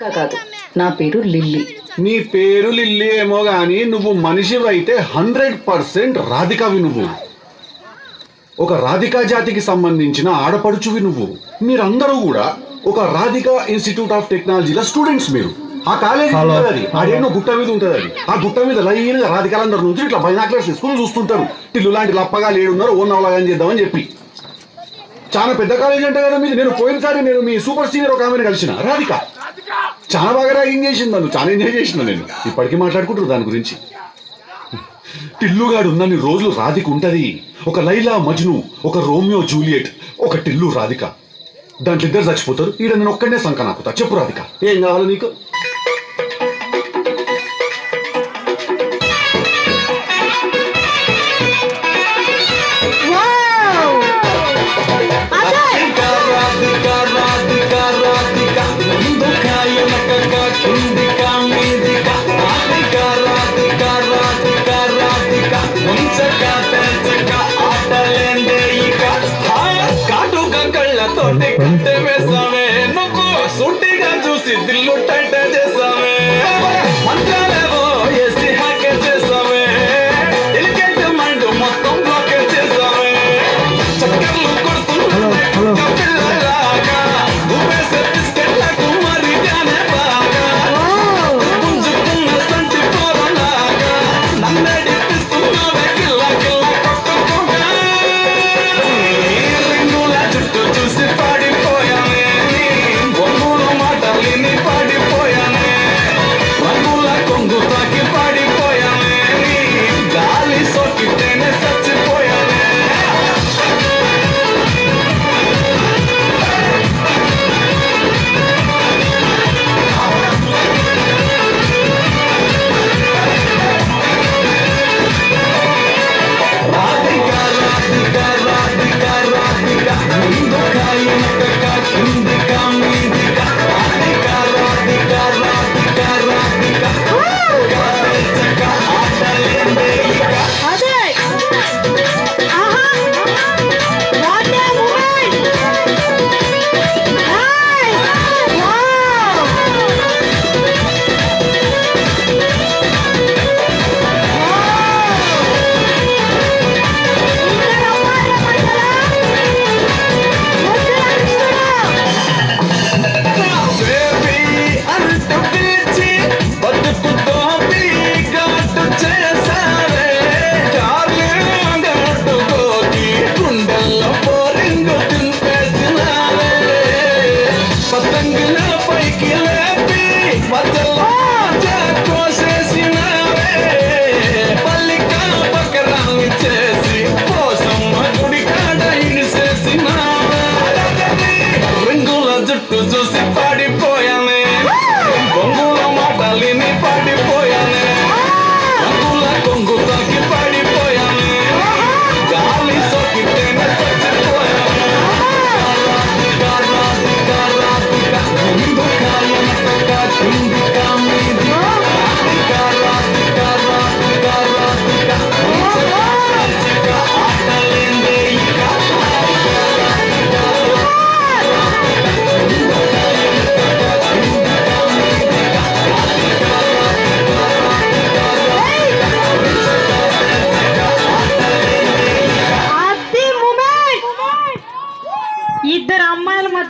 ఇంకా కాదు. నా పేరు లిల్లీ. నీ పేరు లిల్లీ ఏమో గాని నువ్వు మనిషివైతే హండ్రెడ్ పర్సెంట్ రాధికవి నువ్వు. ఒక రాధికా జాతికి సంబంధించిన ఆడపడుచువి నువ్వు. మీరందరూ కూడా ఒక రాధికా ఇన్స్టిట్యూట్ ఆఫ్ టెక్నాలజీలో స్టూడెంట్స్ మీరు. ఆ కాలేజీ ఉంటుంది అది. ఆడేనో గుట్ట మీద ఉంటుంది అది. ఆ గుట్ట మీద లైన్ రాధికాలందరూ నుంచి ఇట్లా బైనాక్లర్స్ తీసుకుని చూస్తుంటారు. టిల్లు లాంటి లప్పగా లేడున్నారు ఓ నవలాగా చేద్దామని చెప్పి. చాలా పెద్ద కాలేజీ అంటే కదా మీది. నేను పోయినసారి నేను మీ సూపర్ సీనియర్ ఒక ఆమెను కలిసిన రాధిక. చాలా బాగా ర్యాగింగ్ చేసింది నన్ను. చాలా ఎంజాయ్ చేసిన నేను. ఇప్పటికీ మాట్లాడుకుంటారు దాని గురించి. టిల్లుగాడు ఉన్నన్ని రోజులు రాధిక ఉంటుంది. ఒక లైలా మజ్ను ఒక రోమియో జూలియట్ ఒక టిల్లు రాధిక. దాంట్లో ఇద్దరు చచ్చిపోతారు. ఈడ నేను ఒక్కడే సంక నాకుతా చెప్పు రాధిక. ఏం కావాలి నీకు? తోటి కట్టె వేసావే. నువ్వు సుట్టిగా చూసి దిల్లు పతంగుల పైకి లేపి మధ్యలో కోసేసినావే. పల్లిక